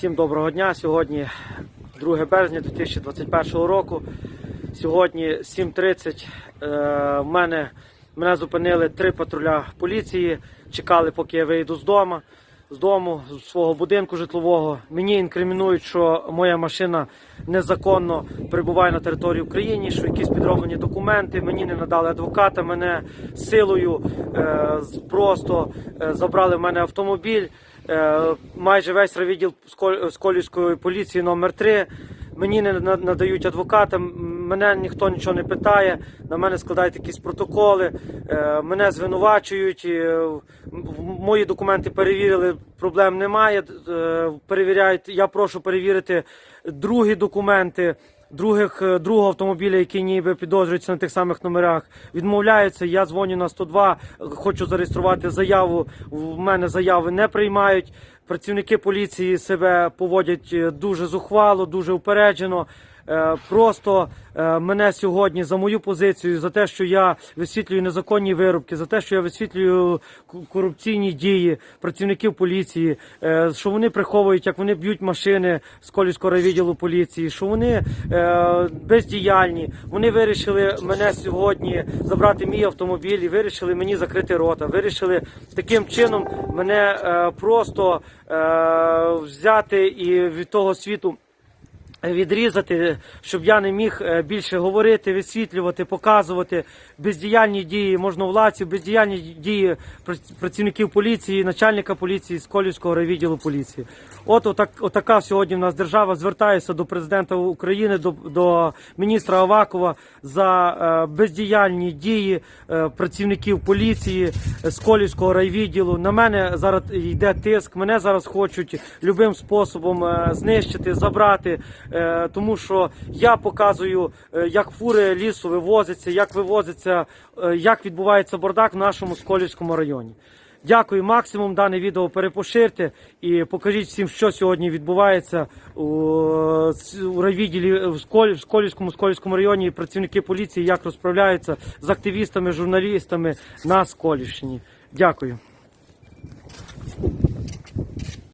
Всім доброго дня. Сьогодні 2 березня 2021 року. Сьогодні 7.30 е, мене, мене зупинили три патруля поліції. Чекали, поки я вийду з дому, з дому, з свого будинку житлового. Мені інкримінують, що моя машина незаконно перебуває на території України, що якісь підроблені документи. Мені не надали адвоката. Мене силою е, просто е, забрали в мене автомобіль. Е, майже весь райвідділ Сколь- Сколівської поліції номер 3 Мені не надають адвоката, мене ніхто нічого не питає, на мене складають якісь протоколи, е, мене звинувачують. е, Мої документи перевірили, проблем немає. е, Перевіряють. Я прошу перевірити другі документи. Других, е, другого автомобіля, який ніби підозрюється на тих самих номерах, відмовляються. Я дзвоню на 102, хочу зареєструвати заяву. В мене заяви не приймають. Працівники поліції себе поводять е, дуже зухвало, дуже упереджено. Е, Просто е, мене сьогодні за мою позицію, за те, що я висвітлюю незаконні виробки, за те, що я висвітлюю корупційні дії працівників поліції, е, що вони приховують, як вони б'ють машини з Колівського райвідділу поліції, що вони бездіяльні. Вони вирішили мене сьогодні забрати мій автомобіль і вирішили мені закрити рота. Вирішили таким чином мене просто взяти і від того світу відрізати, щоб я не міг е, більше говорити, висвітлювати, показувати бездіяльні дії можновладців, бездіяльні дії прац- працівників поліції, начальника поліції з Колівського райвідділу поліції. От отак, отака сьогодні в нас держава. Звертаюся до президента України, до, до міністра Авакова за е, бездіяльні дії е, працівників поліції з Колівського райвідділу. На мене зараз йде тиск. Мене зараз хочуть любим способом е, знищити, забрати, тому що я показую, е, як фури лісу вивозяться, як вивозиться, е, як відбувається бардак в нашому Сколівському районі. Дякую, максимум дане відео перепоширте і покажіть всім, що сьогодні відбувається у, райвідділі в Сколівському Сколівському районі. і Працівники поліції як розправляються з активістами, журналістами на Сколівщині. Дякую.